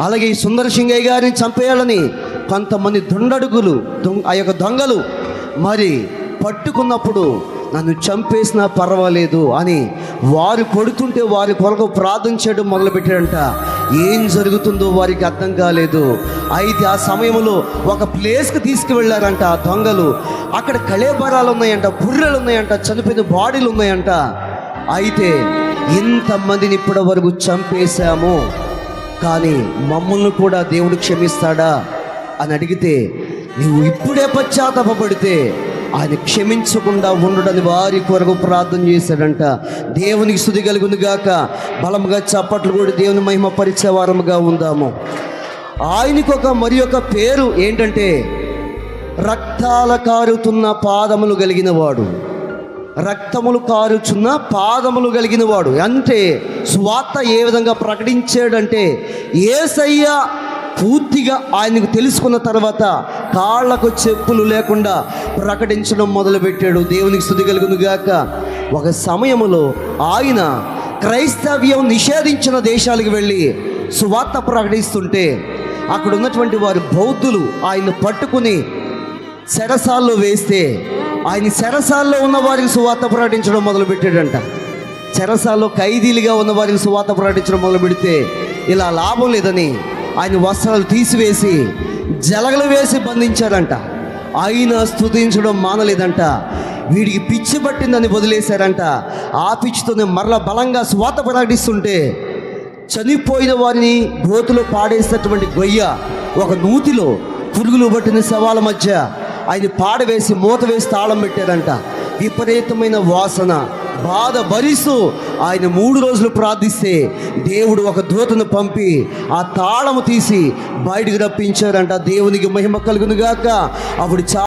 అలాగే ఈ సుందర సింగయ్య గారిని చంపేయాలని కొంతమంది దుండడుగులు దొంగ ఆ యొక్క దొంగలు మరి పట్టుకున్నప్పుడు నన్ను చంపేసినా పర్వాలేదు అని వారు కొడుతుంటే వారి కొరకు ప్రార్థన చేయడం మొదలుపెట్టాడంట ఏం జరుగుతుందో వారికి అర్థం కాలేదు. అయితే ఆ సమయంలో ఒక ప్లేస్కి తీసుకువెళ్ళారంట ఆ దొంగలు. అక్కడ కళేబరాలు ఉన్నాయంట బుర్రెలు ఉన్నాయంట చనిపోయిన బాడీలు ఉన్నాయంట. అయితే ఇంతమందిని ఇప్పటి వరకు చంపేశాము. కానీ మమ్మల్ని కూడా దేవుడు క్షమిస్తాడా అని అడిగితే నువ్వు ఇప్పుడే పశ్చాత్తాపడితే ఆయన క్షమించకుండా ఉండడని వారి కొరకు ప్రార్థన చేశాడంట. దేవునికి శుద్ధి కలుగును గాక. బలముగా చప్పట్లు కూడా దేవుని మహిమ పరిచే వారముగా ఉందాము. ఆయనకు ఒక మరి ఒక పేరు ఏంటంటే రక్తాల కారుతున్న పాదములు కలిగిన వాడు. రక్తములు కారుచున్న పాదములు కలిగిన వాడు. అంటే స్వార్థ ఏ విధంగా ప్రకటించాడంటే ఏసయ్య పూర్తిగా ఆయనకు తెలుసుకున్న తర్వాత కాళ్ళకు చెప్పులు లేకుండా ప్రకటించడం మొదలుపెట్టాడు. దేవునికి స్థుతి కలుగును గాక. ఒక సమయంలో ఆయన క్రైస్తవ్యం నిషేధించిన దేశాలకు వెళ్ళి సువార్త ప్రకటిస్తుంటే అక్కడ ఉన్నటువంటి వారి బౌద్ధులు ఆయన పట్టుకుని సెరసాల్లో వేస్తే ఆయన శరసాల్లో ఉన్న వారికి సువార్త ప్రకటించడం మొదలుపెట్టాడంట. చెరసాలో ఖైదీలుగా ఉన్న వారికి సువాత ప్రకటించడం మొదలు పెడితే ఇలా లాభం లేదని ఆయన వస్త్రాలు తీసివేసి జలగలు వేసి బంధించారంట ఆయన స్థుతించడం మానలేదంట. వీడికి పిచ్చి పట్టిందని వదిలేశారంట ఆ పిచ్చితోనే మరల బలంగా స్వాత ప్రకటిస్తుంటే చనిపోయిన వారిని గోతులో పాడేసినటువంటి గొయ్య ఒక నూతిలో పురుగులు పట్టిన శవాల మధ్య ఆయన పాడవేసి మూత వేసి తాళం పెట్టారంట విపరీతమైన వాసన బాధ భరిస్తూ ఆయన మూడు రోజులు ప్రార్థిస్తే దేవుడు ఒక దూతను పంపి ఆ తాళము తీసి బయటికి రప్పించారంట. దేవునికి మహిమ కలుగునుగాక. అప్పుడు చా